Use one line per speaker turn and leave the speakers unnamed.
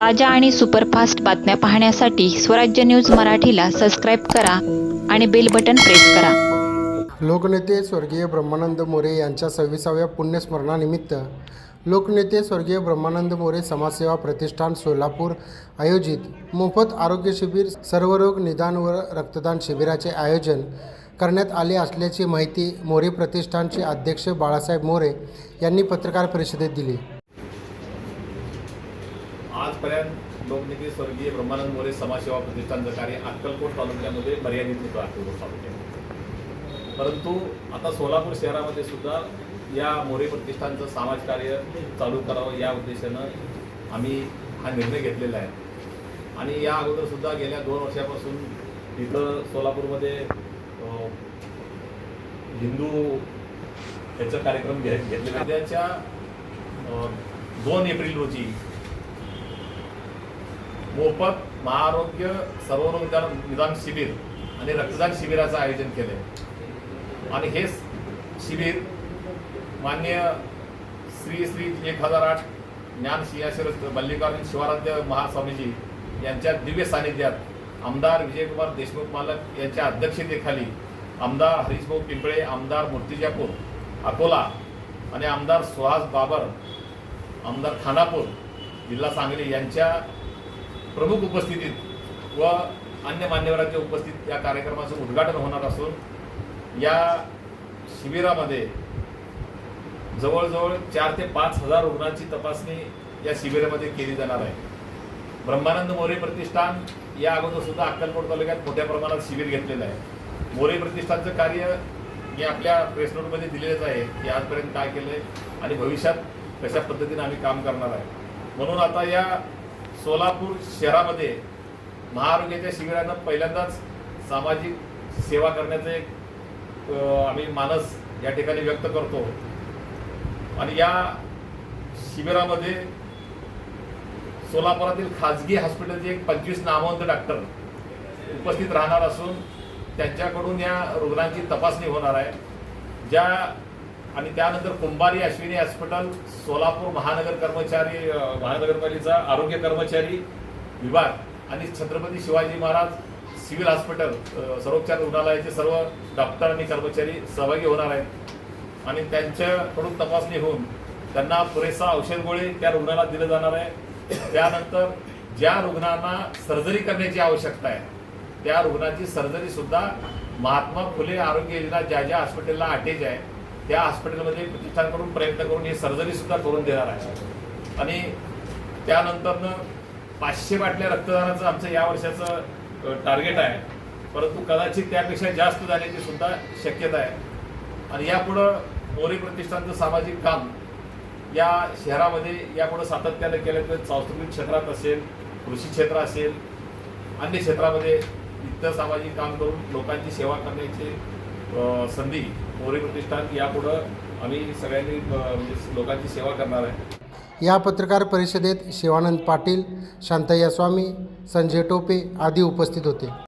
ताज्या आणि सुपरफास्ट बातम्या पाहण्यासाठी स्वराज्य न्यूज मराठीला सबस्क्राईब करा आणि बेल बटन प्रेस करा.
लोकनेते स्वर्गीय ब्रह्मानंद मोरे यांच्या सव्वीसाव्या पुण्यस्मरणानिमित्त लोकनेते स्वर्गीय ब्रह्मानंद मोरे समाजसेवा प्रतिष्ठान सोलापूर आयोजित मोफत आरोग्य शिबिर सर्वरोग निदान व रक्तदान शिबिराचे आयोजन करण्यात आले असल्याची माहिती मोरे प्रतिष्ठानचे अध्यक्ष बाळासाहेब मोरे यांनी पत्रकार परिषदेत दिली.
आजपर्यंत लोकनेते स्वर्गीय ब्रह्मानंद मोरे समाजसेवा प्रतिष्ठानचं कार्य अक्कलकोट तालुक्यामध्ये मर्यादित होतं अक्कलकोट तालुक्यात परंतु आता सोलापूर शहरामध्ये सुद्धा या मोरे प्रतिष्ठानचं समाज कार्य चालू करावं या उद्देशानं आम्ही हा निर्णय घेतलेला आहे आणि या अगोदर सुद्धा गेल्या दोन वर्षापासून इथं सोलापूरमध्ये हिंदू याचा कार्यक्रम घे घेतलेला आहे. त्याच्या दोन एप्रिल रोजी मोफत महाआरोग्य सर्वरोगदार निदान शिबिर आणि रक्तदान शिबिराचं आयोजन केले आणि हे शिबिर मान्य श्री श्री एक हजार आठ ज्ञान सिंहाशिर मल्लिकार्जुन शिवाराध्य महास्वामीजी यांच्या दिव्य सानिध्यात आमदार विजयकुमार देशमुख मालक यांच्या अध्यक्षतेखाली आमदार हरीशभाऊ पिंपळे आमदार मूर्तिजापूर अकोला आणि आमदार सुहास बाबर आमदार खानापूर जिल्हा सांगली यांच्या प्रमुख उपस्थितीत व अन्य मान्यवरांच्या उपस्थित या कार्यक्रमाचं उद्घाटन होणार असून या शिबिरामध्ये जवळजवळ चार ते पाच हजार रुग्णांची तपासणी या शिबिरामध्ये केली जाणार आहे. ब्रह्मानंद मोरे प्रतिष्ठान या अगोदर सुद्धा अक्कलकोट तालुक्यात मोठ्या प्रमाणात शिबिर घेतलेलं आहे. मोरे प्रतिष्ठानचं कार्य मी आपल्या प्रेस नोटमध्ये दिलेलंच आहे की आजपर्यंत काय केलं आहे आणि भविष्यात कशा पद्धतीने आम्ही काम करणार आहे. म्हणून आता या सोलापूर शहरामध्ये महाआरोग्याच्या शिबिरानं पहिल्यांदाच सामाजिक सेवा करण्याचं एक आम्ही मानस या ठिकाणी व्यक्त करतो. आणि या शिबिरामध्ये सोलापुरातील खाजगी हॉस्पिटलचे एक पंचवीस नामवंत डॉक्टर उपस्थित राहणार असून त्यांच्याकडून या रुग्णांची तपासणी होणार आहे. ज्या आणि त्यानंतर कुंभारी अश्विनी हॉस्पिटल सोलापूर महानगर कर्मचारी महानगरपालिका आरोग्य कर्मचारी विभाग आणि छत्रपती शिवाजी महाराज सिव्हिल हॉस्पिटल सर्वोपचार रुग्णालयाचे सर्व डॉक्टर आणि कर्मचारी सहभागी होणार आहेत. आणि त्यांच्याकडून तपासणी होऊन त्यांना पुरेसा औषध गोळी त्या रुग्णाला दिलं जाणार आहे. त्यानंतर ज्या रुग्णांना सर्जरी करण्याची आवश्यकता आहे त्या रुग्णाची सर्जरी सुद्धा महात्मा फुले आरोग्य योजना ज्या ज्या हॉस्पिटलला अटेज आहे त्या हॉस्पिटलमध्ये प्रतिष्ठानकडून प्रयत्न करून ही सर्जरी सुद्धा करून देणार आहे. आणि त्यानंतरनं पाचशे बाटल्या रक्तदानाचं आमचं या वर्षाचं टार्गेट आहे. परंतु कदाचित त्यापेक्षा जास्त जाण्याची सुद्धा शक्यता आहे. आणि यापुढं मोरे प्रतिष्ठानचं सामाजिक काम या शहरामध्ये यापुढे सातत्यानं केलं तर सांस्कृतिक क्षेत्रात असेल कृषी क्षेत्र असेल अन्य क्षेत्रामध्ये इतर सामाजिक काम करून लोकांची सेवा करण्याची संधी मोरे प्रतिष्ठान यापुढं आम्ही सगळ्यांनी म्हणजे लोकांची सेवा करणार आहे.
या पत्रकार परिषदेत शिवानंद पाटील शांतय्या स्वामी संजय टोपे आदी उपस्थित होते.